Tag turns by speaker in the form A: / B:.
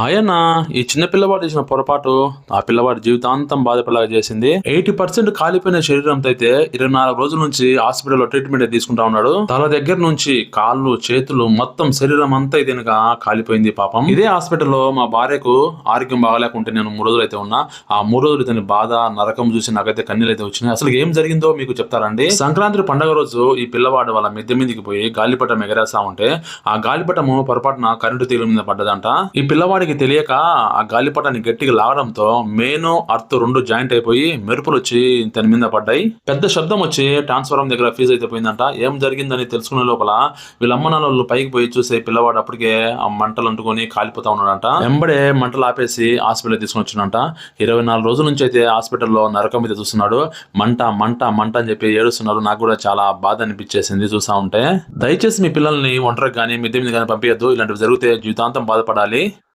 A: ఆయన ఈ చిన్న పిల్లవాడు చేసిన పొరపాటు ఆ పిల్లవాడి జీవితాంతం బాధపడేలాగా చేసింది. ఎయిటీ పర్సెంట్ కాలిపోయిన శరీరంతో అయితే ఇరవై నాలుగు రోజుల నుంచి హాస్పిటల్లో ట్రీట్మెంట్ తీసుకుంటా ఉన్నాడు. తల దగ్గర నుంచి కాళ్ళు చేతులు మొత్తం శరీరం అంతా ఇదేనగా కాలిపోయింది పాపం. ఇదే హాస్పిటల్లో మా భార్యకు ఆరోగ్యం బాగాలేకుంటే నేను మూడు రోజులు అయితే ఉన్నా. ఆ మూడు రోజులు ఇతని బాధ నరకం చూసి నాకైతే కన్నీళ్ళు అయితే వచ్చినాయి. అసలు ఏం జరిగిందో మీకు చెప్తారండి సంక్రాంతి పండగ రోజు ఈ పిల్లవాడు వాళ్ళ మిద్దె మీదకి పోయి గాలిపటం ఎగరేస్తా ఉంటే ఆ గాలిపటము పొరపాటున కరెంటు తీగల మీద పడ్డదంట. ఈ పిల్లవాడికి తెలియక ఆ గాలిపటాన్ని గట్టిగా లాగడంతో మేను అర్త్ రెండు జాయింట్ అయిపోయి మెరుపులు వచ్చి తన మీద పడ్డాయి. పెద్ద శబ్దం వచ్చి ట్రాన్స్ఫారం దగ్గర ఫీజు అయితే పోయిందంట ఏం జరిగిందని తెలుసుకునే లోపల వీళ్ళ అమ్మ పైకి పోయి చూసే పిల్లవాడు అప్పటికే ఆ మంటలు అంటుకొని కాలిపోతా ఉన్నాడంట. వెంబడే మంటలు ఆపేసి హాస్పిటల్ తీసుకుని వచ్చినంట ఇరవై నాలుగు రోజుల నుంచి అయితే హాస్పిటల్లో నరకం మీద చూస్తున్నాడు. మంట మంట మంట అని చెప్పి ఏడుస్తున్నారు నాకు కూడా చాలా బాధ అనిపించేసింది చూసా ఉంటే. దయచేసి మీ పిల్లల్ని ఒంటరికి కానీ మిద్దె మీద కానీ పంపించద్దు ఇలాంటివి జరిగితే జీవితాంతం బాధపడాలి.